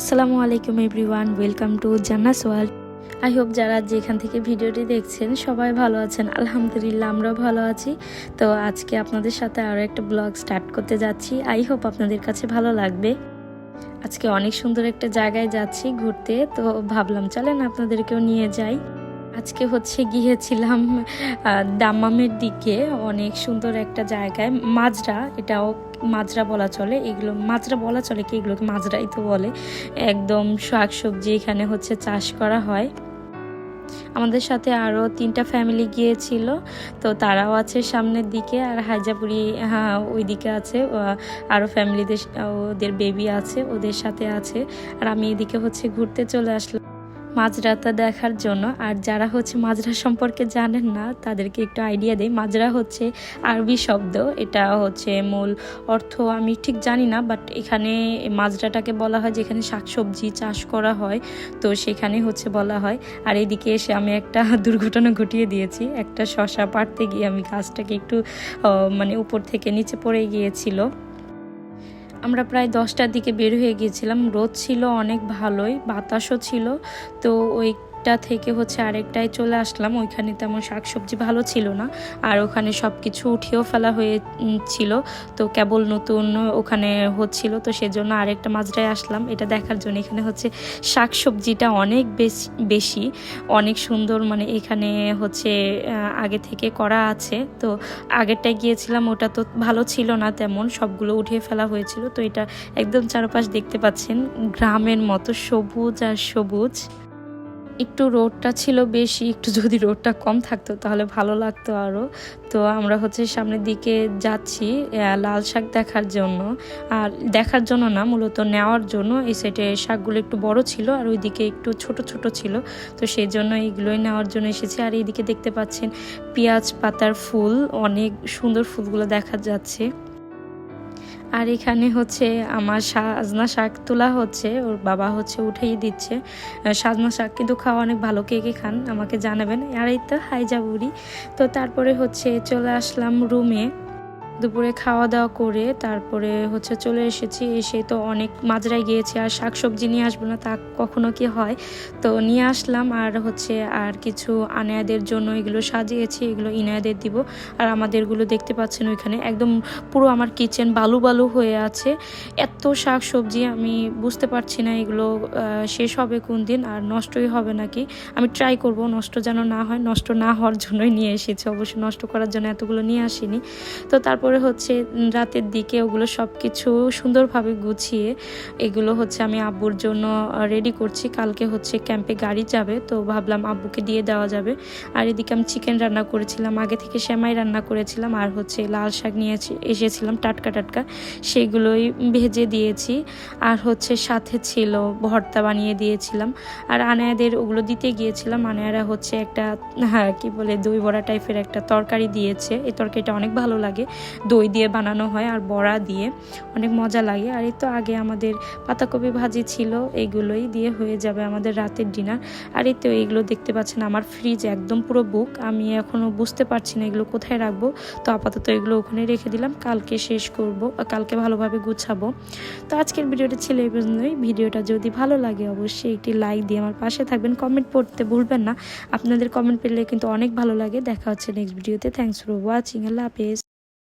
আসসালামু আলাইকুম everyone, welcome to Janna's world. I hope যারা যেখান থেকে ভিডিওটি দেখছেন সবাই ভালো আছেন, আলহামদুলিল্লাহ আমরাও ভালো আছি। তো আজকে আপনাদের সাথে আরও একটা ব্লগ স্টার্ট করতে যাচ্ছি। আই হোপ আপনাদের কাছে ভালো লাগবে। আজকে অনেক সুন্দর একটা জায়গায় যাচ্ছি ঘুরতে, তো ভাবলাম চলেন আপনাদেরকেও নিয়ে যাই। আজকে হচ্ছে গিয়েছিলাম আহ, দাম্মামের দিকে অনেক সুন্দর একটা জায়গায় মাজরা এটাও মাজরা বলা চলে এগুলো মাজরা বলা চলে কি এগুলোকে মাজরাই তো বলে একদম শাক সবজি এখানে হচ্ছে চাষ করা হয়। আমাদের সাথে আরও তিনটা ফ্যামিলি গিয়েছিল তো তারাও আছে সামনের দিকে আর হাইজাপুরি হ্যাঁ ওই দিকে আছে আরও ফ্যামিলিদের ওদের বেবি আছে ওদের সাথে আছে আর আমি এদিকে হচ্ছে ঘুরতে চলে আসলাম। মাজরাটা দেখার জন্য। আর যারা হচ্ছে মাজরা সম্পর্কে জানেন না, তাদেরকে একটু আইডিয়া দেয় মাজরা হচ্ছে আরবি শব্দ। এটা হচ্ছে মূল অর্থ। আমি ঠিক জানি না বাট এখানে মাজরাটাকে বলা হয় যেখানে শাকসবজি চাষ করা হয়। তো সেখানে হচ্ছে বলা হয়। আর এদিকে এসে আমি একটা দুর্ঘটনা ঘটিয়ে দিয়েছি। একটা শশা পাড়তে গিয়ে আমি গাছটাকে একটু মানে উপর থেকে নিচে পড়ে গিয়েছিল। আমরা প্রায় দশটার দিকে বের হয়ে গিয়েছিলাম। রোদ ছিল অনেক ভালোই বাতাসও ছিল। তো ওইটা থেকে হচ্ছে আরেকটায় চলে আসলাম। ওইখানে তেমন শাকসবজি ভালো ছিল না। আর ওখানে সব কিছু উঠিয়েও ফেলা হয়ে উম, ছিল। তো কেবল নতুন ওখানে হচ্ছিল। তো সেজন্য আরেকটা মাজরায় আসলাম। এটা দেখার জন্য এখানে হচ্ছে শাকসবজিটা অনেক বেশি বেশি। অনেক সুন্দর মানে এখানে হচ্ছে আগে থেকে করা আছে। তো আগেরটায় গিয়েছিলাম ওটা তো ভালো ছিল না তেমন। সবগুলো উঠিয়ে ফেলা হয়েছিল। তো এটা একদম চারপাশ দেখতে পাচ্ছেন। গ্রামের মতো সবুজ আর সবুজ। একটু রোডটা ছিল বেশি, একটু যদি রোডটা কম থাকতো তাহলে ভালো লাগতো আরও তো আমরা হচ্ছে সামনের দিকে যাচ্ছি লাল শাক দেখার জন্য। আর দেখার জন্য না, মূলত নেওয়ার জন্য এই সাইডে শাকগুলো একটু বড় ছিল আর ওইদিকে একটু ছোট ছোট ছিল। তো সেই জন্য এইগুলোই নেওয়ার জন্য এসেছি। আর এইদিকে দেখতে পাচ্ছেন পেঁয়াজ পাতার ফুল, অনেক সুন্দর ফুলগুলো দেখা যাচ্ছে। আর এখানে হচ্ছে আমার সাজনা শাক তোলা হচ্ছে, ওর বাবা হচ্ছে উঠেই দিচ্ছে। সাজনা শাক কিন্তু খাওয়া অনেক ভালো, কে কে খান আমাকে জানাবেন। আর এই তো হাইজাবুরি তো তারপরে হচ্ছে চলে আসলাম রুমে দুপুরে খাওয়া দাওয়া করে তারপরে হচ্ছে চলে এসেছি। এসে তো অনেক মাজরায় গিয়েছি, আর শাক সবজি নিয়ে আসব না তা কখনো কি হয়? তো নিয়ে আসলাম, আর হচ্ছে আর কিছু আনায়াদের জন্য এগুলো সাজিয়েছি, এগুলো ইনায়াদের দিব। আর আমাদেরগুলো দেখতে পাচ্ছেন ওইখানে, একদম পুরো আমার কিচেন বালু বালু হয়ে আছে। এত শাক সবজি আমি বুঝতে পারছি না এগুলো শেষ হবে কোন দিন, আর নষ্টই হবে নাকি? আমি ট্রাই করব, নষ্ট যেন না হয়, নষ্ট না হওয়ার জন্যই নিয়ে এসেছি। অবশ্য নষ্ট করার জন্য এতগুলো নিয়ে আসিনি। তো তারপরে হচ্ছে রাতের দিকে ওগুলো সব কিছু সুন্দরভাবে গুছিয়ে এগুলো হচ্ছে আমি আব্বুর জন্য রেডি করছি। কালকে হচ্ছে ক্যাম্পে গাড়ি যাবে, তো ভাবলাম আব্বুকে দিয়ে দেওয়া যাবে। আর এদিকে আমি চিকেন রান্না করেছিলাম, আগে থেকে সেমাই রান্না করেছিলাম, আর হচ্ছে লাল শাক নিয়ে এসেছিলাম টাটকা টাটকা। সেগুলোই ভেজে দিয়েছি। আর হচ্ছে সাথে ছিল ভর্তা বানিয়ে দিয়েছিলাম। আর আনায়াদের ওগুলো দিতে গিয়েছিলাম। আনায়ারা হচ্ছে একটা হ্যাঁ কী বলে, দই বড়া টাইপের একটা তরকারি দিয়েছে। এই তরকারিটা অনেক ভালো লাগে। দই দিয়ে বানানো হয় আর বড়া দিয়ে। অনেক মজা লাগে। আর এই তো আগে আমাদের পাতাকপি ভাজি ছিল এইগুলোই দিয়ে হয়ে যাবে আমাদের রাতের ডিনার। আর এই তো এইগুলো দেখতে পাচ্ছেন, আমার ফ্রিজ একদম পুরো বুক আমি এখনও বুঝতে পারছি না এগুলো কোথায় রাখব। তো আপাতত এগুলো ওখানে রেখে দিলাম। কালকে শেষ করব কালকে ভালোভাবে গুছাবো। তো আজকের ভিডিওটা ছিল এই পর্যন্তই। ভিডিওটা যদি ভালো লাগে অবশ্যই একটি লাইক দিয়ে আমার পাশে থাকবেন। কমেন্ট পড়তে ভুলবেন না। আপনাদের কমেন্ট পেলে কিন্তু অনেক ভালো লাগে। দেখা হচ্ছে নেক্সট ভিডিওতে থ্যাংকস ফর ওয়াচিং আল্লাহ হাফেজ।